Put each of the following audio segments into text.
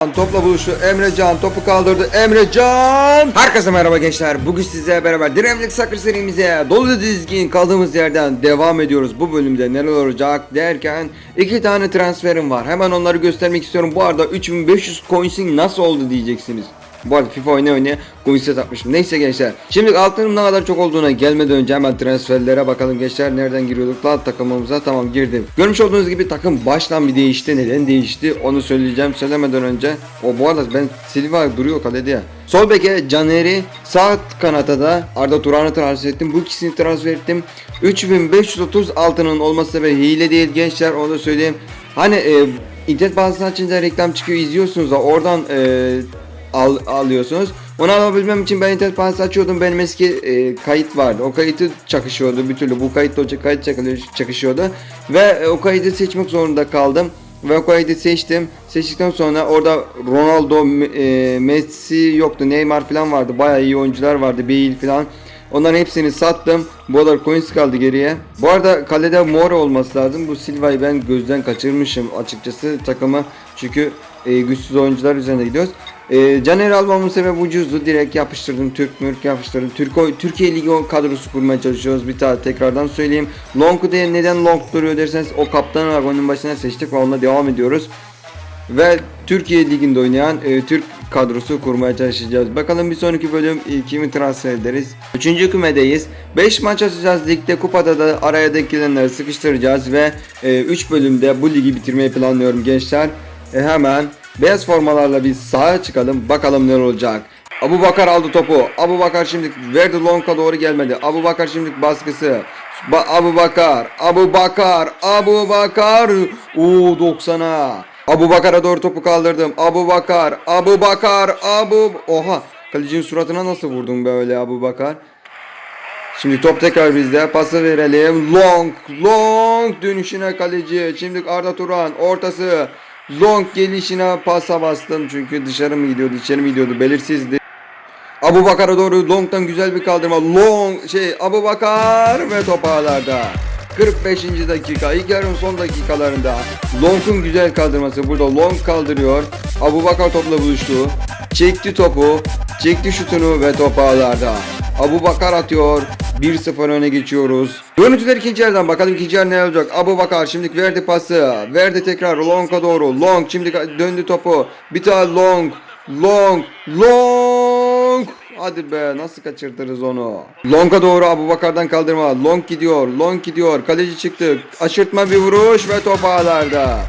Topla buluştu. Emrecan topu kaldırdı. Emrecan! Herkese merhaba gençler. Bugün sizlerle beraber Diremlik Sakır serimize dolu dizgin kaldığımız yerden devam ediyoruz. Bu bölümde neler olacak derken iki tane transferim var. Hemen onları göstermek istiyorum. Bu arada 3500 coins'in nasıl oldu diyeceksiniz. Bu arada FIFA oynaya oynaya coins'e satmışım. Neyse gençler. Şimdi altının ne kadar çok olduğuna gelmeden önce hemen transferlere bakalım gençler. Nereden giriyorduk lan takımımıza? Tamam girdim. Görmüş olduğunuz gibi takım baştan bir değişti. Neden değişti? Onu söyleyeceğim. Söylemeden önce. O bu arada ben Silva duruyor kalede ya. Sol beke Caner'i sağ kanata da Arda Turan'ı transfer ettim. Bu ikisini transfer ettim. 3530 altının olması ve hile değil gençler onu da söyleyeyim. Hani e, internet bazısını açınca reklam çıkıyor izliyorsunuz da oradan e, al, alıyorsunuz. Onu alabilmem için ben internet bağlantısı açıyordum. Benim eski e, kayıt vardı. O kayıtı çakışıyordu bir türlü. Bu kayıtla o kayıt çakışıyordu. Ve e, o kaydı seçmek zorunda kaldım. Ve o kaydı seçtim. Seçtikten sonra orada Ronaldo, e, Messi yoktu. Neymar falan vardı. Bayağı iyi oyuncular vardı. Bale falan. Onların hepsini sattım. Bu kadar coins kaldı geriye. Bu arada kalede Mora olması lazım. Bu Silva'yı ben gözden kaçırmışım açıkçası takımı. Çünkü e, güçsüz oyuncular üzerine gidiyoruz. E, Caner almamın sebebi ucuzdu. Direkt yapıştırdım. Türk mürk yapıştırdım. Türk, Türkiye Ligi kadrosu kurmaya çalışıyoruz. Bir daha tekrardan söyleyeyim. Long diye neden long duruyor derseniz o kaptan olarak oyunun başına seçtik ve onunla devam ediyoruz. Ve Türkiye Ligi'nde oynayan e, Türk kadrosu kurmaya çalışacağız. Bakalım bir sonraki bölüm e, kimi transfer ederiz. Üçüncü kümedeyiz. 5 maç atacağız ligde. Kupada da araya denk sıkıştıracağız ve 3 bölümde bu ligi bitirmeyi planlıyorum gençler. E, hemen beyaz formalarla bir sahaya çıkalım. Bakalım ne olacak. Abu Bakar aldı topu. Abu Bakar şimdi verdi Long'a doğru gelmedi. Abu Bakar şimdi baskısı. Ba Abu Bakar, Abu Bakar, Abu Bakar. Oo 90'a. Abu Bakar'a doğru topu kaldırdım. Abu Bakar, Abu Bakar, Abu... Oha! Kalecinin suratına nasıl vurdun böyle Abu Bakar? Şimdi top tekrar bizde. Pası verelim. Long, long dönüşüne kaleci. Şimdi Arda Turan ortası. Long gelişine pasa bastım. Çünkü dışarı mı gidiyordu, içeri mi gidiyordu belirsizdi. Abu Bakar'a doğru Long'dan güzel bir kaldırma. Long şey Abu Bakar ve top ağlarda. 45. dakika ilk yarım son dakikalarında Long'un güzel kaldırması burada Long kaldırıyor Abu Bakar topla buluştu çekti topu çekti şutunu ve top ağlarda Abu Bakar atıyor 1-0 öne geçiyoruz Görüntüler ikinci yerden bakalım ikinci yer ne olacak Abu Bakar şimdi verdi pası verdi tekrar Long'a doğru Long şimdi döndü topu bir tane Long Long Long Hadi be nasıl kaçırdınız onu? Long'a doğru Abu Bakar'dan kaldırma. Long gidiyor. Long gidiyor. Kaleci çıktı. Aşırtma bir vuruş ve top ağlarda.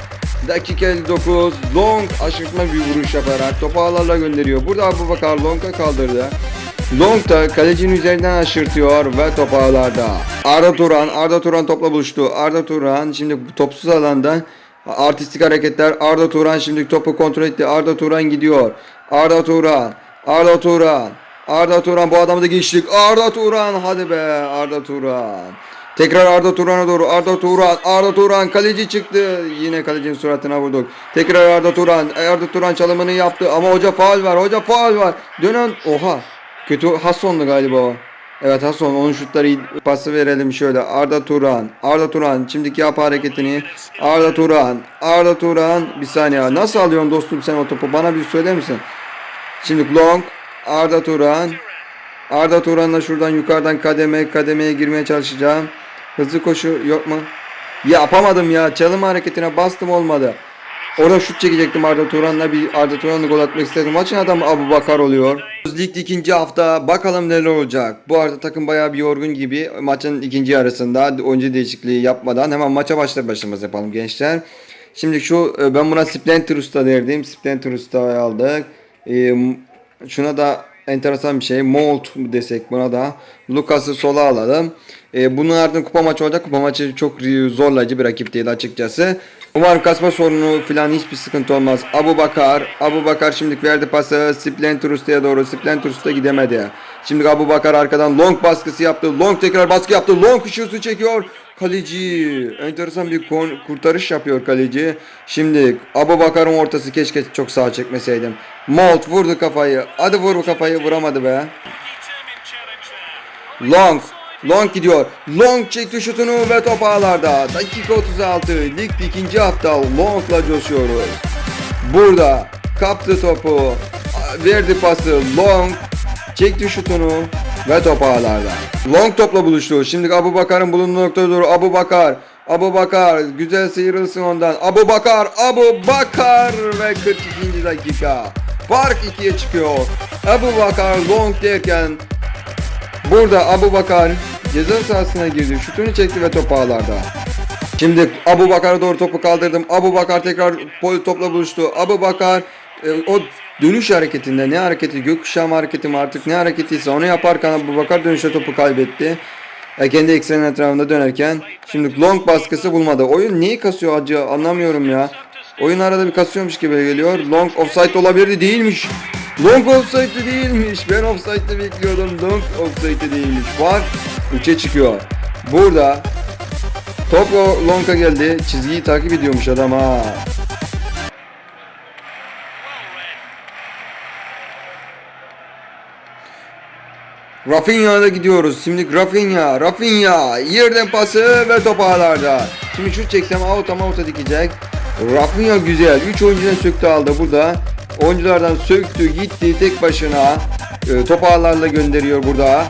Dakika 59. Long aşırtma bir vuruş yaparak top ağlarla gönderiyor. Burada Abu Bakar Long'a kaldırdı. Long da kalecinin üzerinden aşırtıyor ve top ağlarda. Arda Turan, Arda Turan topla buluştu. Arda Turan şimdi topsuz alanda artistik hareketler. Arda Turan şimdi topu kontrol etti. Arda Turan gidiyor. Arda Turan, Arda Turan. Arda Turan bu adamı da geçtik. Arda Turan hadi be Arda Turan. Tekrar Arda Turan'a doğru. Arda Turan. Arda Turan kaleci çıktı. Yine kalecinin suratına vurduk. Tekrar Arda Turan. Arda Turan çalımını yaptı ama hoca faul var. Hoca faul var. Dönen oha. Kötü Hasson'du galiba o. Evet Hasan onun şutları pası verelim şöyle. Arda Turan. Arda Turan şimdiki yap hareketini. Arda Turan. Arda Turan. Bir saniye. Nasıl alıyorsun dostum sen o topu? Bana bir söyler misin? Şimdi Long. Arda Turan. Arda Turan'la şuradan yukarıdan kademe kademeye girmeye çalışacağım. Hızlı koşu yok mu? Yapamadım ya. Çalım hareketine bastım olmadı. Orada şut çekecektim Arda Turan'la bir Arda Turan'la gol atmak istedim. Maçın adamı Abu Bakar oluyor. Lig ikinci hafta bakalım neler olacak. Bu arada takım bayağı bir yorgun gibi. Maçın ikinci yarısında oyuncu değişikliği yapmadan hemen maça başlar başlamaz yapalım gençler. Şimdi şu e, ben buna Splinter Usta derdim. Splinter Usta'yı aldık. E, şuna da enteresan bir şey. Molt desek buna da. Lucas'ı sola alalım. E, bunun ardından kupa maçı olacak. Kupa maçı çok zorlayıcı bir rakip değil açıkçası. Umarım kasma sorunu falan hiçbir sıkıntı olmaz. Abu Bakar. Abu Bakar şimdi verdi pası. Splinter Usta'ya doğru. Splinter gidemedi. Şimdi Abu Bakar arkadan long baskısı yaptı. Long tekrar baskı yaptı. Long şutu çekiyor. Kaleci. Enteresan bir kurtarış yapıyor kaleci. Şimdi Abu Bakar'ın ortası keşke çok sağa çekmeseydim. Molt vurdu kafayı. Hadi vur bu kafayı vuramadı be. Long. Long gidiyor. Long çekti şutunu ve top ağlarda. Dakika 36. Lig ikinci hafta Long'la coşuyoruz. Burada kaptı topu. Verdi pası. Long çekti şutunu ve top ağlarda. Long topla buluştu. Şimdi Abu Bakar'ın bulunduğu noktada doğru Abu Bakar. Abu Bakar güzel sıyrılsın ondan. Abu Bakar, Abu Bakar ve 42. dakika. Fark 2'ye çıkıyor. Abu Bakar long derken burada Abu Bakar ceza sahasına girdi. Şutunu çekti ve top ağlarda. Şimdi Abu Bakar'a doğru topu kaldırdım. Abu Bakar tekrar poli topla buluştu. Abu Bakar e, o dönüş hareketinde ne hareketi gökkuşağı mı hareketi mi artık ne hareketiyse onu yaparken Abu Bakar dönüşte topu kaybetti. E, kendi eksenin etrafında dönerken şimdi long baskısı bulmadı. Oyun neyi kasıyor acı anlamıyorum ya. Oyun arada bir kasıyormuş gibi geliyor. Long offside olabilirdi değilmiş. Long offside değilmiş. Ben offside'de bekliyordum. Long offside değilmiş. Var 3'e çıkıyor. Burada Top o Lonka geldi. Çizgiyi takip ediyormuş adam ha. Rafinha'da gidiyoruz. Şimdi Rafinha, Rafinha yerden pası ve top ağlarda. Şimdi şut çeksem out ama out'a dikecek. Rafinha güzel. 3 oyuncudan söktü aldı burada. Oyunculardan söktü gitti tek başına. E, top ağlarla gönderiyor burada.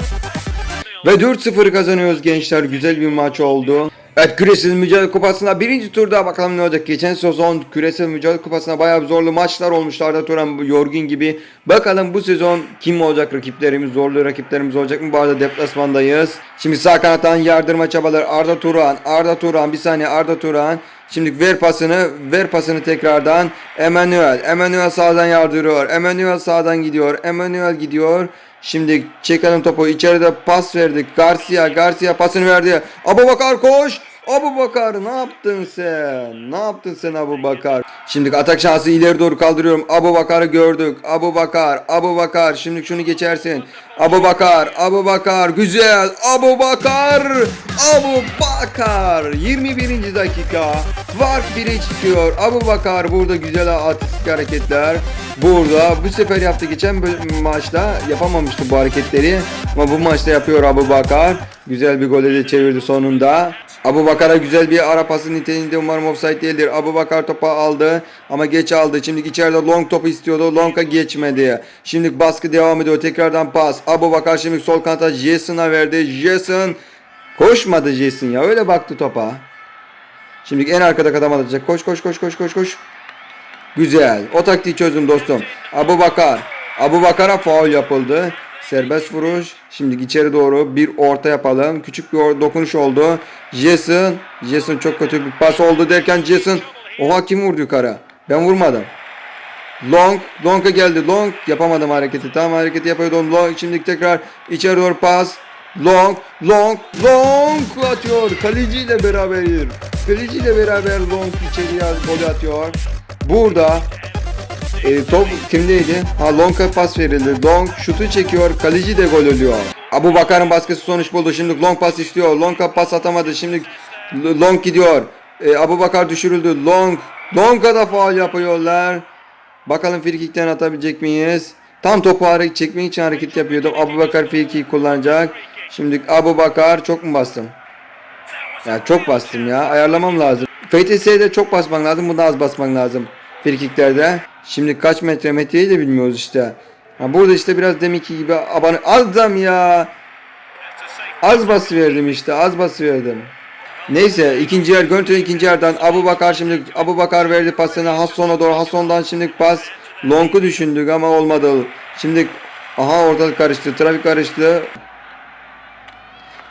Ve 4-0 kazanıyoruz gençler. Güzel bir maç oldu. Evet küresel mücadele kupasında birinci turda bakalım ne olacak. Geçen sezon küresel mücadele kupasında bayağı zorlu maçlar olmuştu. Arda Turan, Yorgun gibi. Bakalım bu sezon kim olacak rakiplerimiz, zorlu rakiplerimiz olacak mı? Bu arada deplasmandayız. Şimdi sağ kanattan yardırma çabaları Arda Turan, Arda Turan bir saniye Arda Turan. Şimdi ver pasını, ver pasını tekrardan. Emmanuel, Emmanuel sağdan yardırıyor. Emmanuel sağdan gidiyor. Emmanuel gidiyor. Şimdi çekelim topu. İçeride pas verdik. Garcia, Garcia pasını verdi. Abu Bakar koş. Abu Bakar ne yaptın sen? Ne yaptın sen Abu Bakar? Şimdi atak şansı ileri doğru kaldırıyorum. Abu Bakar'ı gördük. Abu Bakar, Abu Bakar. Şimdi şunu geçersin. Abu Bakar, Abu Bakar. Güzel. Abu Bakar. Abu Bakar. 21. dakika. Fark 1'e çıkıyor. Abu Bakar burada güzel artistik hareketler. Burada bu sefer yaptı. Geçen maçta yapamamıştı bu hareketleri. Ama bu maçta yapıyor Abu Bakar. Güzel bir golü de çevirdi sonunda. Abu Bakar'a güzel bir ara pası niteliğinde umarım offside değildir. Abu Bakar topu aldı ama geç aldı. Şimdi içeride long topu istiyordu. Long'a geçmedi. Şimdi baskı devam ediyor. Tekrardan pas. Abu Bakar şimdi sol kanata Jason'a verdi. Jason koşmadı Jason ya. Öyle baktı topa. Şimdi en arkada kadam atacak. Koş koş koş koş koş koş. Güzel. O taktiği çözdüm dostum. Abu Bakar. Abu Bakar'a faul yapıldı. Serbest vuruş. Şimdi içeri doğru bir orta yapalım. Küçük bir dokunuş oldu. Jason. Jason çok kötü bir pas oldu derken Jason. Oha kim vurdu yukarı? Ben vurmadım. Long. Long'a geldi. Long. Yapamadım hareketi. Tam hareketi yapıyordum. Long. Şimdi tekrar içeri doğru pas. Long. Long. Long atıyor. Kaleciyle beraber. Kaleciyle beraber Long içeriye gol atıyor. Burada e, top kimdeydi? Ha Long'a pas verildi. Long şutu çekiyor. Kaleci de gol oluyor. Abu Bakar'ın baskısı sonuç buldu. Şimdi Long pas istiyor. Long'a pas atamadı. Şimdi Long gidiyor. E, Abu Bakar düşürüldü. Long. Long'a da faul yapıyorlar. Bakalım frikikten atabilecek miyiz? Tam topu hareket çekmek için hareket yapıyordum. Abu Bakar frikik kullanacak. Şimdi Abu Bakar çok mu bastım? Ya çok bastım ya. Ayarlamam lazım. FTS'de çok basman lazım. Bunda az basman lazım. Frikiklerde. Şimdi kaç metre metreyi de bilmiyoruz işte. Ha burada işte biraz deminki gibi abone azdım ya. Az bas verdim işte. Az bas verdim. Neyse ikinci yer görüntü ikinci yerden Abu Bakar şimdi Abu Bakar verdi pasını Hasson'a doğru Hasson'dan şimdi pas Long'u düşündük ama olmadı. Şimdi aha ortalık karıştı trafik karıştı.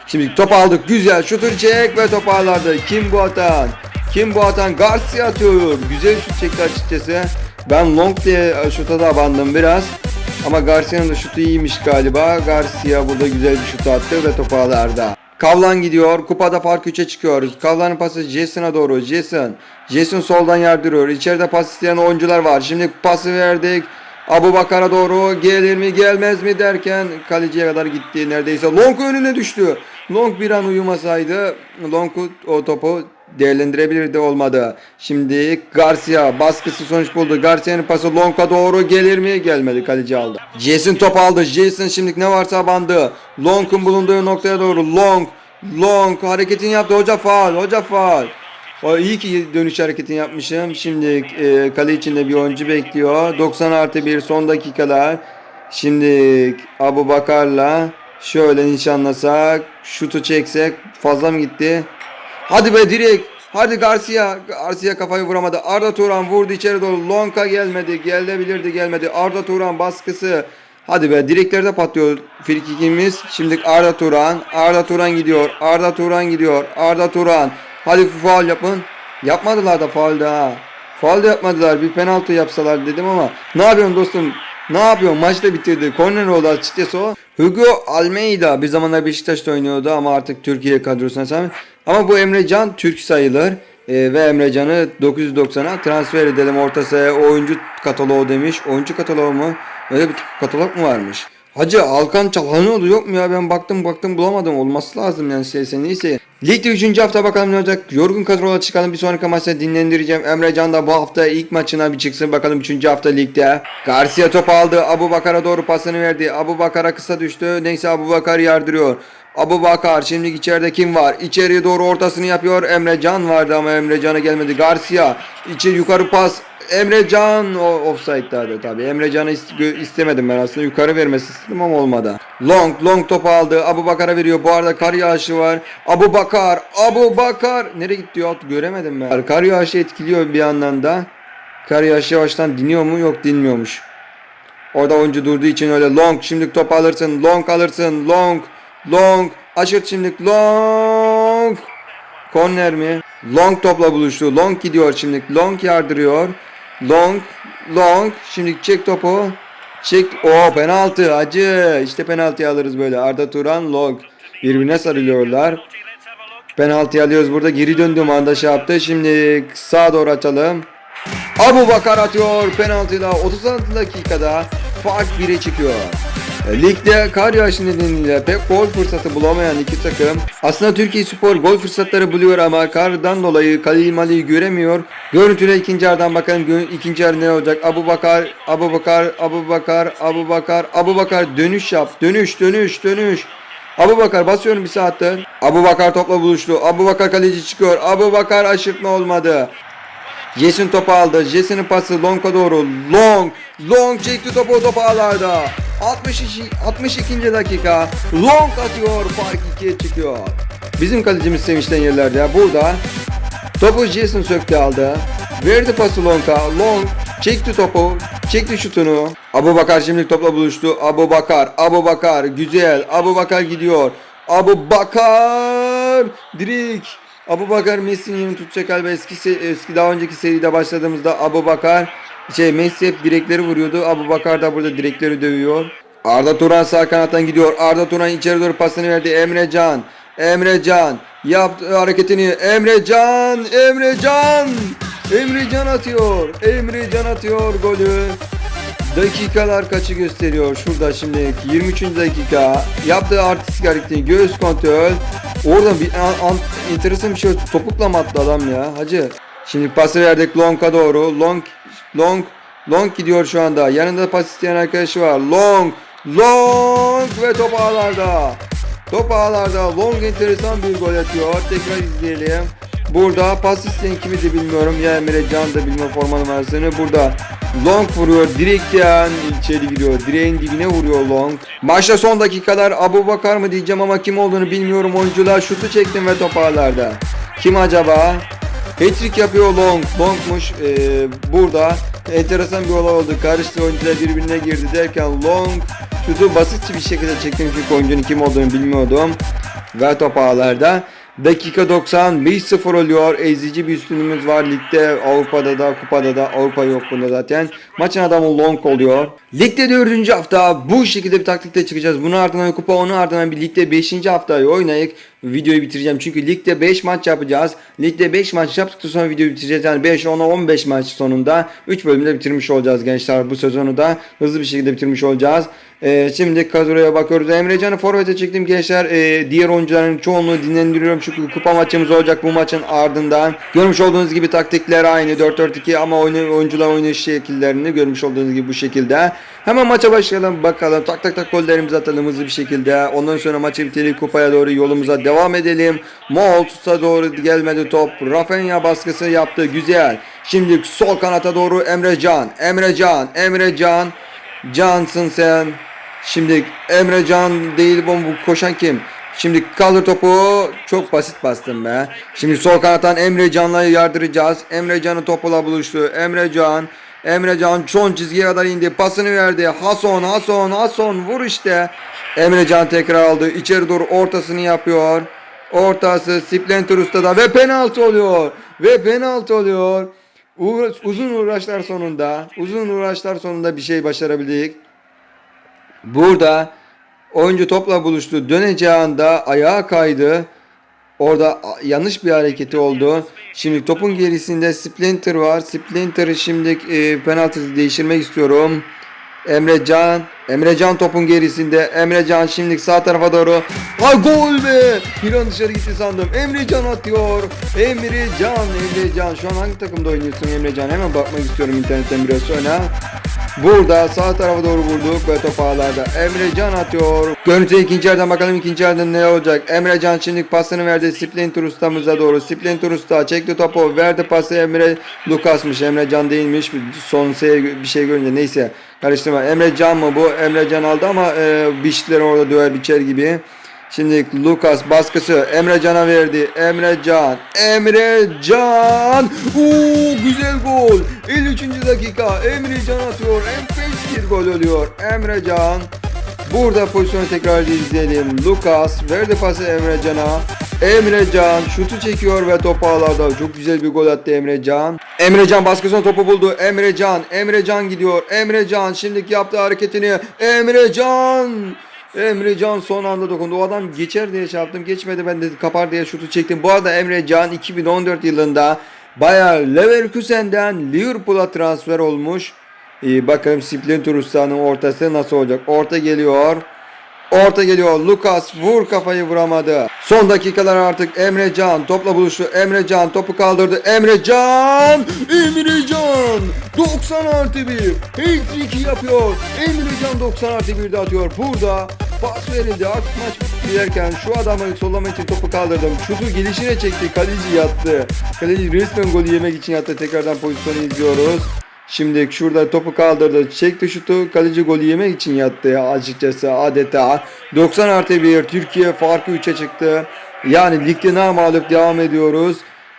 Şimdi top aldık güzel şutur çek ve top ağlardı. Kim bu atan? Kim bu atan? Garcia atıyor. Güzel şut çekti açıkçası. Ben long diye şuta da abandım biraz. Ama Garcia'nın da şutu iyiymiş galiba. Garcia burada güzel bir şut attı ve top ağlarda. Kavlan gidiyor. Kupada fark 3'e çıkıyoruz. Kavlan'ın pası Jason'a doğru. Jason. Jason soldan yardırıyor. İçeride pas isteyen oyuncular var. Şimdi pası verdik. Abu Bakar'a doğru gelir mi gelmez mi derken kaleciye kadar gitti neredeyse. Long önüne düştü. Long bir an uyumasaydı Long o topu değerlendirebilirdi olmadı. Şimdi Garcia baskısı sonuç buldu. Garcia'nın pası Long'a doğru gelir mi? Gelmedi. Kaleci aldı. Jason top aldı. Jason şimdi ne varsa bandı. Long'un bulunduğu noktaya doğru. Long. Long hareketini yaptı. Hoca faal. Hoca faal. O iyi ki dönüş hareketini yapmışım. Şimdi e, kale içinde bir oyuncu bekliyor. 90 artı 1 son dakikalar. Şimdi Abu Bakar'la şöyle nişanlasak, şutu çeksek fazla mı gitti? Hadi be direkt. Hadi Garcia. Garcia kafayı vuramadı. Arda Turan vurdu içeri doğru. Lonka gelmedi. Gelebilirdi gelmedi. Arda Turan baskısı. Hadi be direklerde patlıyor frikikimiz. Şimdi Arda Turan. Arda Turan gidiyor. Arda Turan gidiyor. Arda Turan. Hadi faul yapın. Yapmadılar da faul ha. Faul da yapmadılar. Bir penaltı yapsalar dedim ama. Ne yapıyorsun dostum? Ne yapıyor? Maçta bitirdi. Korner oldu açıkçası o. Hugo Almeida bir zamanlar Beşiktaş'ta oynuyordu ama artık Türkiye kadrosuna sahip. Ama bu Emre Can Türk sayılır. Ee, ve Emre Can'ı 990'a transfer edelim orta sahaya oyuncu kataloğu demiş. Oyuncu kataloğu mu? Öyle bir katalog mu varmış? Hacı Alkan Çalhanoğlu yok mu ya? Ben baktım baktım bulamadım. Olması lazım yani şey neyse. Ligde 3. hafta bakalım ne olacak. Yorgun kadrola çıkalım. Bir sonraki maçta dinlendireceğim. Emre Can da bu hafta ilk maçına bir çıksın. Bakalım 3. hafta ligde. Garcia top aldı. Abu Bakar'a doğru pasını verdi. Abu Bakar'a kısa düştü. Neyse Abu Bakar yardırıyor. Abu Bakar şimdi içeride kim var? İçeriye doğru ortasını yapıyor. Emre Can vardı ama Emre Can'a gelmedi. Garcia içi yukarı pas. Emre Can offside'daydı tabii. Emre Can'ı ist- istemedim ben aslında. Yukarı vermesi istedim ama olmadı. Long long top aldı. Abu Bakar'a veriyor. Bu arada kar yağışı var. Abu Bakar. Abu Bakar. Nereye gitti ya? Göremedim ben. Kar yağışı etkiliyor bir yandan da. Kar yağışı yavaştan diniyor mu? Yok dinmiyormuş. Orada oyuncu durduğu için öyle long. Şimdi top alırsın. Long alırsın. Long. Long. Aşırt şimdi. Long. Korner mi? Long topla buluştu. Long gidiyor şimdi. Long yardırıyor. Long. Long. Şimdi çek topu. Çek. O penaltı. Acı. İşte penaltı alırız böyle. Arda Turan Long. Birbirine sarılıyorlar. Penaltı alıyoruz burada. Geri döndüğüm anda şey yaptı. Şimdi sağa doğru açalım. Abu Bakar atıyor penaltıyla 36 dakikada fark 1'e çıkıyor. E, Ligde kar yağışı nedeniyle pek gol fırsatı bulamayan iki takım aslında Türkiye Spor gol fırsatları buluyor ama kardan dolayı Kalil Mali'yi göremiyor. Görüntüle ikinci yarıdan bakalım ikinci yarı ne olacak? Abu Bakar, Abu Bakar, Abu Bakar, Abu Bakar, Abu Bakar dönüş yap. Dönüş, dönüş, dönüş. Abu Bakar basıyorum bir saattir. Abu Bakar topla buluştu. Abu Bakar kaleci çıkıyor. Abu Bakar aşırtma olmadı. Jason topu aldı. Jason'ın pası Long'a doğru. Long. Long çekti topu ağlarda. 62, 62. dakika. Long atıyor. Fark 2'ye çıkıyor. Bizim kalecimiz sevinçten yerlerde. Burada topu Jason söktü aldı. Verdi pası Long'a. Long çekti topu. Çekti şutunu. Abu Bakar şimdi topla buluştu. Abu Bakar. Abu Bakar. Güzel. Abu Bakar gidiyor. Abu Bakar. Direkt. Abu Bakar Messi'nin yerini tutacak galiba eski eski daha önceki seride başladığımızda Abu Bakar şey Messi hep direkleri vuruyordu. Abu Bakar da burada direkleri dövüyor. Arda Turan sağ kanattan gidiyor. Arda Turan içeri doğru pasını verdi. Emre Can. Emre Can yaptı hareketini. Emre Can. Emre Can. Emre Can atıyor. Emre Can atıyor golü. Dakikalar kaçı gösteriyor? Şurada şimdi 23. dakika yaptığı artistik hareketi göğüs kontrol. Orada bir an, an- enteresan bir şey. Topukla mı attı adam ya hacı? Şimdi pası verdik Long'a doğru. Long Long Long gidiyor şu anda. Yanında pas isteyen arkadaşı var. Long Long ve top ağlarda. Top ağlarda Long enteresan bir gol atıyor. Tekrar izleyelim. Burada pas isteyen kimi de bilmiyorum. Ya Emre Can da bilmiyorum forma numarasını. Burada Long vuruyor. Direkten içeri giriyor. Direğin dibine vuruyor Long. Maçta son dakikalar Abu Bakar mı diyeceğim ama kim olduğunu bilmiyorum. Oyuncular şutu çektim ve top ağlarda. Kim acaba? Hat-trick yapıyor Long. Long'muş ee, burada. Enteresan bir olay oldu. Karıştı oyuncular birbirine girdi derken Long şutu basitçe bir şekilde çektim çünkü oyuncunun kim olduğunu bilmiyordum. Ve top ağlarda. Dakika 90 1-0 oluyor. Ezici bir üstünlüğümüz var ligde, Avrupa'da da, kupada da. Avrupa yok bunda zaten. Maçın adamı Long oluyor. Ligde 4. hafta bu şekilde bir taktikte çıkacağız. Bunun ardından kupa, onun ardından bir ligde 5. haftayı oynayıp videoyu bitireceğim. Çünkü ligde 5 maç yapacağız. Ligde 5 maç yaptıktan sonra videoyu bitireceğiz. Yani 5, 10, 15 maç sonunda 3 bölümde bitirmiş olacağız gençler. Bu sezonu da hızlı bir şekilde bitirmiş olacağız. Ee, şimdi kadroya bakıyoruz. Emrecan'ı forvete çektim gençler. Ee, diğer oyuncuların çoğunluğu dinlendiriyorum. Çünkü kupa maçımız olacak bu maçın ardından. Görmüş olduğunuz gibi taktikler aynı 4-4-2 ama oyunu, oyuncular oynayış şekillerini görmüş olduğunuz gibi bu şekilde. Hemen maça başlayalım bakalım. Tak tak tak gollerimizi atalım hızlı bir şekilde. Ondan sonra maçı bitirelim kupaya doğru yolumuza devam edelim. Moltus'a doğru gelmedi top. Rafinha baskısı yaptı. Güzel. Şimdi sol kanata doğru Emrecan. Emrecan. Emrecan. Cansın sen. Şimdi Emrecan değil bu bu koşan kim? Şimdi kaldır topu çok basit bastım be. Şimdi sol kanattan Emrecan'la yardıracağız. Emrecan'ın topla buluştu. Emrecan Emrecan son çizgiye kadar indi. Pasını verdi. Hason, Hason, Hason vur işte. Emrecan tekrar aldı. İçeri doğru ortasını yapıyor. Ortası Splinter Usta'da ve penaltı oluyor. Ve penaltı oluyor. Uğra- uzun uğraşlar sonunda, uzun uğraşlar sonunda bir şey başarabildik. Burada oyuncu topla buluştu. Döneceği anda ayağa kaydı. Orada yanlış bir hareketi oldu. Şimdi topun gerisinde Splinter var. Splinter'ı şimdi e, penaltı değiştirmek istiyorum. Emrecan. Emrecan topun gerisinde. Emrecan şimdi sağ tarafa doğru. Ay gol be! Bir an dışarı gitti sandım. Emrecan atıyor. Emrecan, Emrecan. Şu an hangi takımda oynuyorsun Emrecan? Hemen bakmak istiyorum internetten biraz sonra. Burada sağ tarafa doğru vurduk ve top ağlarda. Emrecan atıyor. Görüntü ikinci yerden bakalım ikinci yerden ne olacak. Emrecan şimdi pasını verdi Splinter ustamıza doğru. Splinter usta çekti topu verdi pası Emre Lukas'mış. Emrecan değilmiş. Son şeye bir şey görünce neyse karıştırma. Emrecan mı bu? Emrecan aldı ama e, biçtiler orada düel biçer gibi. Şimdi Lucas baskısı Emrecan'a verdi. Emrecan. Emrecan. Oo güzel gol. 53. dakika. Emrecan atıyor. Enfes bir gol oluyor. Emrecan. Burada pozisyonu tekrar izleyelim. Lucas verdi pası Emrecan'a. Emrecan şutu çekiyor ve topu ağlarda. Çok güzel bir gol attı Emrecan. Emrecan baskısına topu buldu. Emrecan. Emrecan gidiyor. Emrecan şimdiki yaptığı hareketini. Emrecan. Emrecan son anda dokundu. O adam geçer diye şey yaptım. Geçmedi ben de kapar diye şutu çektim. Bu arada Emrecan 2014 yılında Bayer Leverkusen'den Liverpool'a transfer olmuş. Ee, bakalım Splinter Usta'nın ortası nasıl olacak? Orta geliyor. Orta geliyor. Lucas vur kafayı vuramadı. Son dakikalar artık Emrecan topla buluştu. Emrecan topu kaldırdı. Emrecan! Emrecan! 90 artı 1. Hat-trick yapıyor. Emrecan 90 artı 1'de atıyor. Burada pas verildi. Artık maç bitti derken şu adamı sollamak için topu kaldırdım. Şutu gelişine çekti. Kaleci yattı. Kaleci resmen golü yemek için yattı. Tekrardan pozisyonu izliyoruz. Şimdi şurada topu kaldırdı. Çekti şutu. Kaleci golü yemek için yattı açıkçası adeta. 90 artı 1. Türkiye farkı 3'e çıktı. Yani ligde mağlup devam ediyoruz.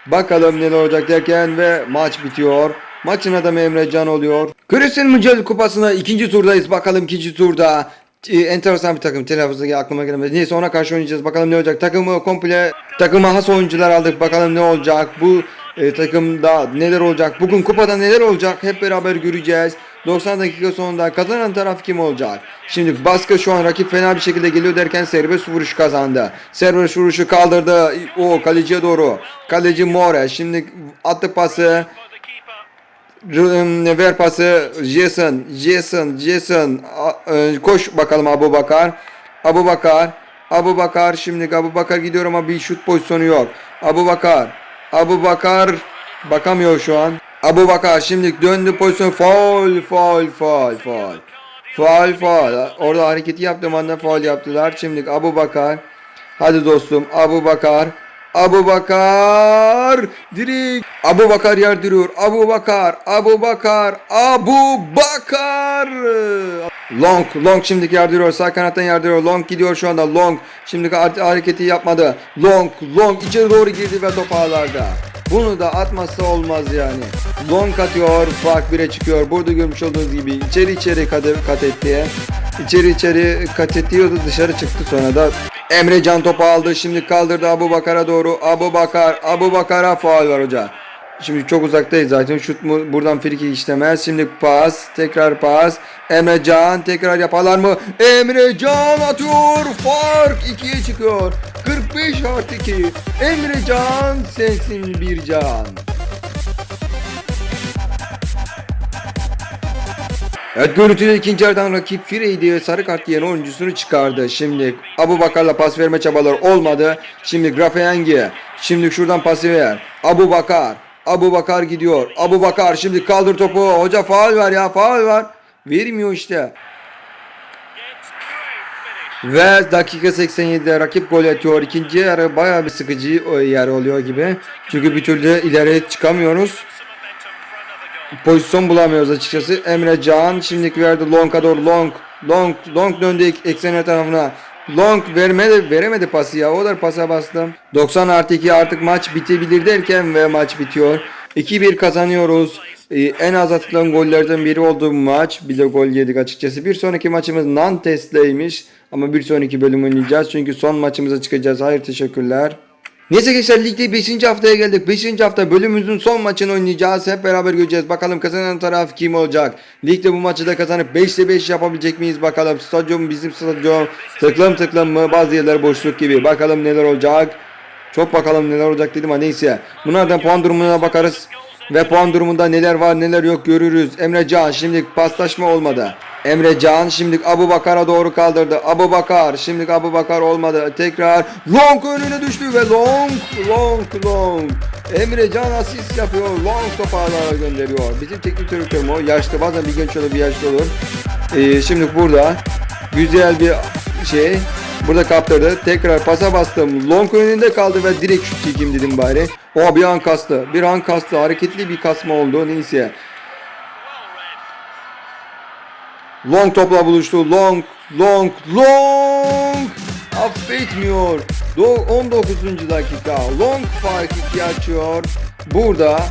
Bakalım neler olacak derken ve maç bitiyor. Maçın adamı Emre Can oluyor. Küresel Mücadele Kupası'na ikinci turdayız. Bakalım ikinci turda. Ee, enteresan bir takım. Telaffuzda aklıma gelmedi. Neyse ona karşı oynayacağız. Bakalım ne olacak. Takımı komple takıma has oyuncular aldık. Bakalım ne olacak. Bu e, takımda neler olacak? Bugün kupada neler olacak? Hep beraber göreceğiz. 90 dakika sonunda kazanan taraf kim olacak? Şimdi baskı şu an rakip fena bir şekilde geliyor derken serbest vuruş kazandı. Serbest vuruşu kaldırdı. O kaleciye doğru. Kaleci More. Şimdi attı pası. Ver pası Jason, Jason, Jason e, koş bakalım Abu Bakar. Abu Bakar, Abu Bakar şimdi Abu Bakar gidiyor ama bir şut pozisyonu yok. Abu Bakar, Abu Bakar bakamıyor şu an. Abu Bakar şimdi döndü pozisyon faul, faul, faul, faul. Faul, faul. Orada hareketi yaptığım anda faul yaptılar. Şimdi Abu Bakar. Hadi dostum Abu Bakar. Abu Bakar direkt Abu Bakar yardırıyor. Abu Bakar, Abu Bakar, Abu Bakar. Long, Long şimdiki yardırıyor. Sağ kanattan yardırıyor. Long gidiyor şu anda. Long şimdiki ha- hareketi yapmadı. Long, Long içeri doğru girdi ve top. Bunu da atmazsa olmaz yani. Long atıyor, fark 1'e çıkıyor. Burada görmüş olduğunuz gibi içeri içeri kat, kat etti. İçeri içeri kat ediyordu dışarı çıktı sonra da Emre Can topu aldı şimdi kaldırdı Abu Bakar'a doğru. Abu Bakar Abu Bakar'a faul var hoca. Şimdi çok uzaktayız zaten şut mu buradan friki işlemez şimdi pas tekrar pas. Emre Can tekrar yaparlar mı? Emre Can atıyor fark 2'ye çıkıyor. 45 artı 2 Emre Can sensin bir can Evet görüntüde ikinci yarıdan rakip Fireydi sarı kart yiyen oyuncusunu çıkardı. Şimdi Abu Bakar'la pas verme çabaları olmadı. Şimdi Grafengi. Şimdi şuradan pası ver. Abu Bakar. Abu Bakar gidiyor. Abu Bakar şimdi kaldır topu. Hoca faal var ya faal var. Vermiyor işte. Ve dakika 87'de rakip gol atıyor. İkinci yarı bayağı bir sıkıcı o yer oluyor gibi. Çünkü bir türlü ileri çıkamıyoruz. Pozisyon bulamıyoruz açıkçası. Emre Can şimdiki verdi Long'a doğru Long. Long, Long döndü ek- eksen tarafına. Long vermedi, veremedi pası ya. O da pasa bastım. 90 artı 2 artık maç bitebilir derken ve maç bitiyor. 2-1 kazanıyoruz. Ee, en az atılan gollerden biri oldu bu maç. Bir de gol yedik açıkçası. Bir sonraki maçımız Nantes'leymiş. Ama bir sonraki bölüm oynayacağız. Çünkü son maçımıza çıkacağız. Hayır teşekkürler. Neyse gençler ligde 5. haftaya geldik. 5. hafta bölümümüzün son maçını oynayacağız. Hep beraber göreceğiz. Bakalım kazanan taraf kim olacak? Ligde bu maçı da kazanıp 5'te 5 yapabilecek miyiz bakalım. Stadyum bizim stadyum. Tıklım tıklım mı? Bazı yerler boşluk gibi. Bakalım neler olacak. Çok bakalım neler olacak dedim ama neyse. Bunlardan puan durumuna bakarız. Ve puan durumunda neler var neler yok görürüz. Emre Can şimdi paslaşma olmadı. Emre Can şimdi Abu Bakar'a doğru kaldırdı. Abu Bakar şimdi Abu Bakar olmadı. Tekrar Long önüne düştü ve Long Long Long. Emre Can asist yapıyor. Long topu gönderiyor. Bizim teknik direktörüm o. Yaşlı bazen bir genç olur bir yaşlı olur. Ee, şimdi burada güzel bir şey. Burada kaptırdı. Tekrar pasa bastım. Long önünde kaldı ve direkt şut çekeyim dedim bari. O bir an kastı. Bir an kastı. Hareketli bir kasma oldu. Neyse. Long topla buluştu. Long, long, long. Affetmiyor. Do 19. dakika. Long fark 2 açıyor. Burada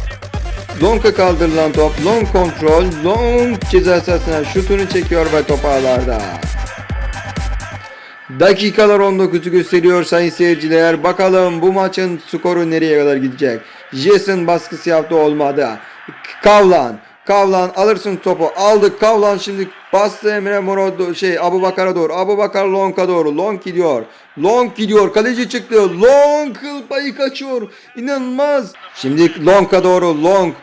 Long'a kaldırılan top. Long kontrol. Long ceza sahasına şutunu çekiyor ve top ağlarda. Dakikalar 19'u gösteriyor sayın seyirciler. Bakalım bu maçın skoru nereye kadar gidecek? Jason baskısı yaptı olmadı. Kavlan. Kavlan alırsın topu. Aldık. Kavlan şimdi bastı Emre Moro şey Abu Bakar'a doğru. Abu Bakar Long'a doğru. Long gidiyor. Long gidiyor. Kaleci çıktı. Long kıl kaçıyor. İnanılmaz. Şimdi Long'a doğru. Long.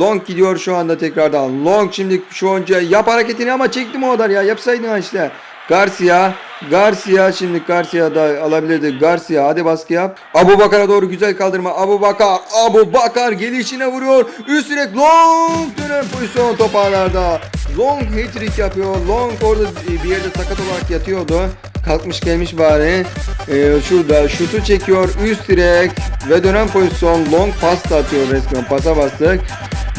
Long gidiyor şu anda tekrardan. Long şimdi şu önce yap hareketini ama çektim o ya. Yapsaydın işte. Garcia, Garcia şimdi Garcia da alabilirdi. Garcia hadi baskı yap. Abu Bakar'a doğru güzel kaldırma. Abu Bakar, Abu Bakar gelişine vuruyor. Üst direk long dönem pozisyon top ağlarda. Long hat-trick yapıyor. Long orada bir yerde sakat olarak yatıyordu. Kalkmış gelmiş bari. Ee, şurada şutu çekiyor. Üst direk ve dönem pozisyon. Long pas atıyor resmen. Pasa bastık.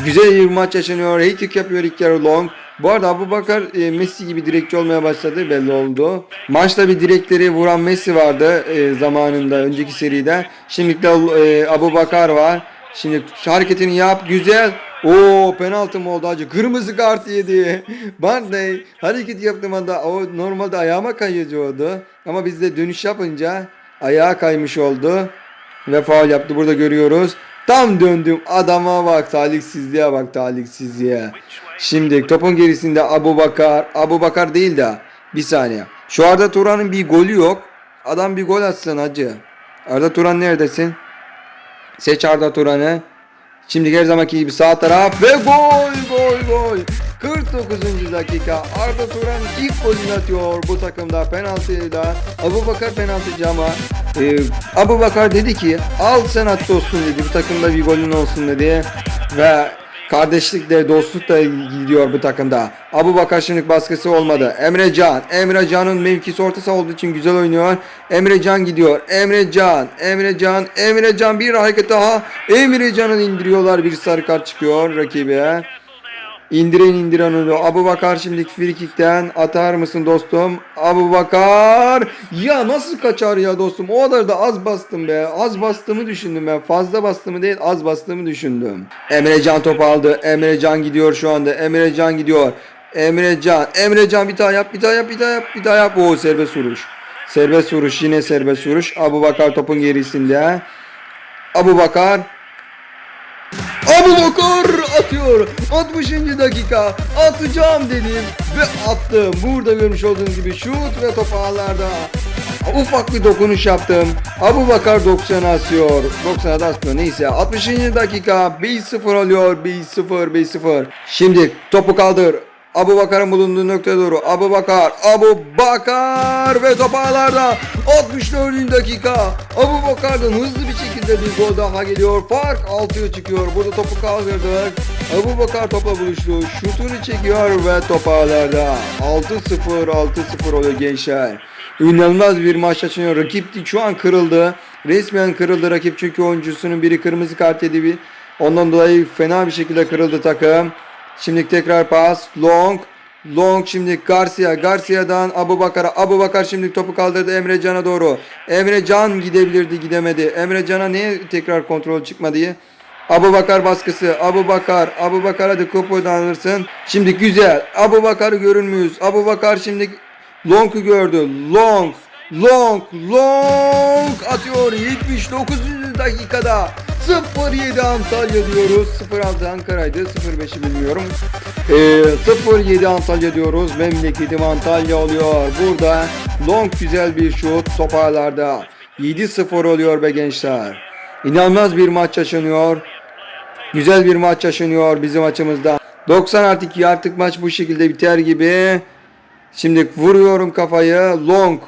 Güzel bir maç yaşanıyor. Hat-trick yapıyor ilk yarı Long. Bu arada Abu Bakar e, Messi gibi direkçi olmaya başladı belli oldu. Maçta bir direkleri vuran Messi vardı e, zamanında önceki seride. Şimdi de e, Abu Bakar var. Şimdi hareketini yap güzel. O penaltı mı oldu acı? Kırmızı kart yedi. Barney hareket yaptığım anda o normalde ayağıma kayıyordu. Ama bizde dönüş yapınca ayağa kaymış oldu. Ve faul yaptı burada görüyoruz. Tam döndüm adama bak talihsizliğe bak talihsizliğe. Şimdi topun gerisinde Abu Bakar. Abu Bakar değil de bir saniye. Şu Arda Turan'ın bir golü yok. Adam bir gol atsın hacı. Arda Turan neredesin? Seç Arda Turan'ı. Şimdi her zamanki gibi sağ taraf ve gol gol gol. 49. dakika Arda Turan ilk golünü atıyor bu takımda penaltıyla. Abu Bakar penaltıcı ama e, Abu Bakar dedi ki al sen at dostum dedi bu takımda bir golün olsun dedi. Ve kardeşlik de dostluk da gidiyor bu takımda. Abu Bakar şimdilik baskısı olmadı. Emre Can. Emre Can'ın mevkisi orta saha olduğu için güzel oynuyor. Emre Can gidiyor. Emre Can. Emre Can. Emre Can bir hareket daha. Emre Can'ı indiriyorlar. Bir sarı kart çıkıyor rakibe. İndiren indiren onu. Abu Bakar şimdi frikikten atar mısın dostum? Abu Bakar. Ya nasıl kaçar ya dostum? O kadar da az bastım be. Az bastığımı düşündüm ben. Fazla bastığımı değil az bastığımı düşündüm. Emre Can topu aldı. Emre Can gidiyor şu anda. Emre Can gidiyor. Emre Can. Emre Can bir daha yap. Bir daha yap. Bir daha yap. Bir daha yap. Oo serbest vuruş. Serbest vuruş. Yine serbest vuruş. Abu Bakar topun gerisinde. Abu Bakar. Bakar atıyor. 60. dakika. Atacağım dedim ve attım. Burada görmüş olduğunuz gibi şut ve top ağlarda. Ufak bir dokunuş yaptım. Abu Bakar 90 asıyor. 90'a da asmıyor. Neyse 60. dakika 1-0 oluyor. 1-0 1-0. Şimdi topu kaldır. Abu Bakar'ın bulunduğu noktaya doğru. Abu Bakar, Abu Bakar ve top ağlarda. 64. dakika. Abu Bakar'dan hızlı bir şekilde bir gol daha geliyor. Fark 6'ya çıkıyor. Burada topu kaldırdık. Abu Bakar topla buluştu. Şutunu çekiyor ve top ağlarda. 6-0 6-0 oluyor gençler. İnanılmaz bir maç yaşanıyor. Rakip şu an kırıldı. Resmen kırıldı rakip çünkü oyuncusunun biri kırmızı kart yedi. Ondan dolayı fena bir şekilde kırıldı takım. Şimdi tekrar pas. Long. Long şimdi Garcia. Garcia'dan Abu Bakar'a. Abu Bakar şimdi topu kaldırdı Emre Can'a doğru. Emre Can gidebilirdi gidemedi. Emre Can'a niye tekrar kontrol çıkmadı diye. Abu Bakar baskısı. Abu Bakar. Abu Bakar hadi kupodan alırsın. Şimdi güzel. Abu Bakar'ı görünmüyoruz. Abu Bakar şimdi Long'u gördü. Long. Long. Long atıyor. 79. dakikada. 0-7 Antalya diyoruz. 0-6 Ankara'ydı. 0-5'i bilmiyorum. Ee, 0-7 Antalya diyoruz. Memleketim Antalya oluyor. Burada Long güzel bir şut toparlarda. 7-0 oluyor be gençler. İnanılmaz bir maç yaşanıyor. Güzel bir maç yaşanıyor bizim açımızda. 90 artık 2 artık maç bu şekilde biter gibi. Şimdi vuruyorum kafayı. Long.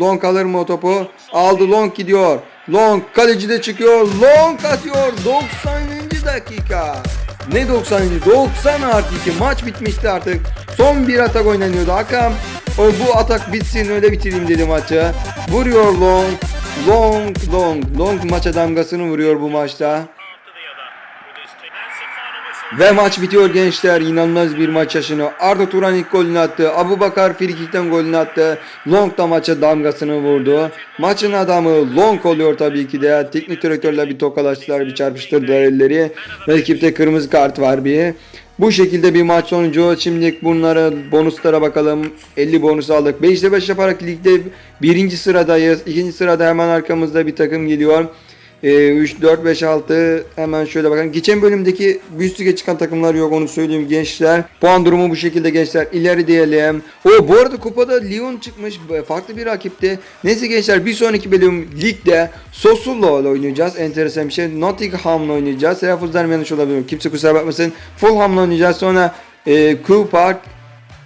Long alır mı o topu? Aldı Long gidiyor. Long kaleci de çıkıyor. Long atıyor. 90. dakika. Ne 90. 90 artı 2 maç bitmişti artık. Son bir atak oynanıyordu. Hakan o bu atak bitsin öyle bitireyim dedi maçı. Vuruyor Long. Long long long maça damgasını vuruyor bu maçta. Ve maç bitiyor gençler. İnanılmaz bir maç yaşanıyor. Arda Turan ilk golünü attı. Abu Bakar frikikten golünü attı. Long da maça damgasını vurdu. Maçın adamı Long oluyor tabii ki de. Teknik direktörle bir tokalaştılar, bir çarpıştırdılar elleri. Rakipte kırmızı kart var bir. Bu şekilde bir maç sonucu. Şimdi bunlara bonuslara bakalım. 50 bonus aldık. 5'te 5 yaparak ligde birinci sıradayız. İkinci sırada hemen arkamızda bir takım geliyor. Ee, 3, 4, 5, 6 hemen şöyle bakalım. Geçen bölümdeki üst lige çıkan takımlar yok onu söyleyeyim gençler. Puan durumu bu şekilde gençler. İleri diyelim. O bu arada kupada Lyon çıkmış. Farklı bir rakipte. Neyse gençler bir sonraki bölüm ligde Sossuolo ile oynayacağız. Enteresan bir şey. Nottingham'la oynayacağız. Telaffuzlarım yanlış olabilir. Kimse kusura bakmasın. Fulham'la oynayacağız. Sonra e, Park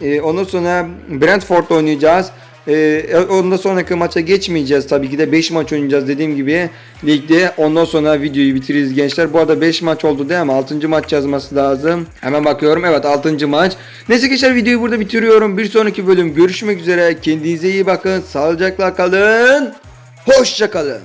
e, ondan sonra Brentford'la oynayacağız. Ee, ondan sonraki maça geçmeyeceğiz tabii ki de. 5 maç oynayacağız dediğim gibi ligde. Ondan sonra videoyu bitiririz gençler. Bu arada 5 maç oldu değil mi? 6. maç yazması lazım. Hemen bakıyorum. Evet 6. maç. Neyse gençler videoyu burada bitiriyorum. Bir sonraki bölüm görüşmek üzere. Kendinize iyi bakın. Sağlıcakla kalın. Hoşça kalın